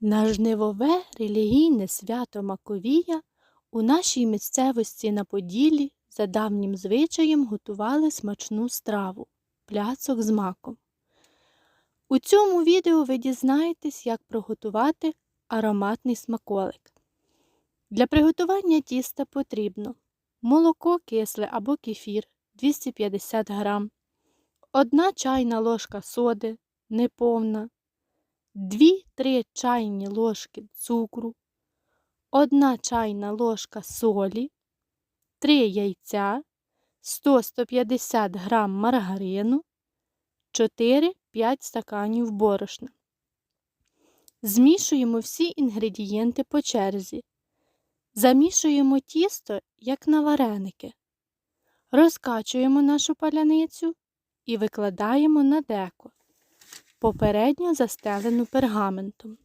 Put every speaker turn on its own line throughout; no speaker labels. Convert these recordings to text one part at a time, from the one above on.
На жнивове релігійне свято Маковія у нашій місцевості на Поділлі за давнім звичаєм готували смачну страву пляцок з маком. У цьому відео ви дізнаєтесь, як приготувати ароматний смаколик. Для приготування тіста потрібно молоко кисле або кефір 250 г, 1 чайна ложка соди неповна, 2-3 чайні ложки цукру, 1 чайна ложка солі, 3 яйця, 100-150 г маргарину, 4-5 стаканів борошна. Змішуємо всі інгредієнти по черзі. Замішуємо тісто, як на вареники. Розкачуємо нашу паляницю і викладаємо на деко, попередньо застелену пергаментом.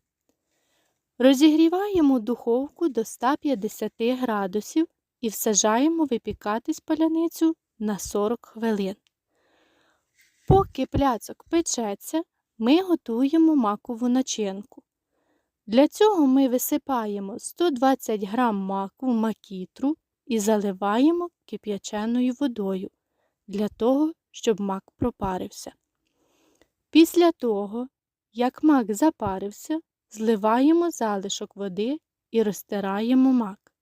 Розігріваємо духовку до 150 градусів і всажаємо випікатись паляницю на 40 хвилин. Поки пляцок печеться, ми готуємо макову начинку. Для цього ми висипаємо 120 г маку в макітру і заливаємо кип'яченою водою для того, щоб мак пропарився. Після того, як мак запарився, зливаємо залишок води і розтираємо мак.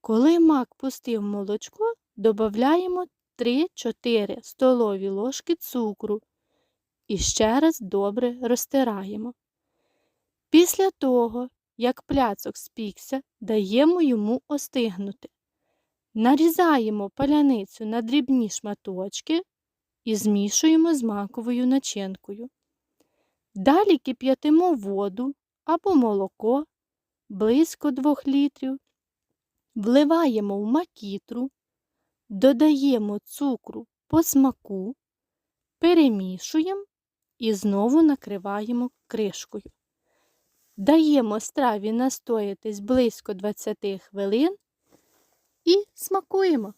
Коли мак пустив молочко, додаємо 3-4 столові ложки цукру і ще раз добре розтираємо. Після того, як пляцок спікся, даємо йому остигнути. Нарізаємо паляницю на дрібні шматочки і змішуємо з маковою начинкою. Далі кип'ятимо воду або молоко близько 2 літрів, вливаємо в макітру, додаємо цукру по смаку, перемішуємо і знову накриваємо кришкою. Даємо страві настоятись близько 20 хвилин і смакуємо.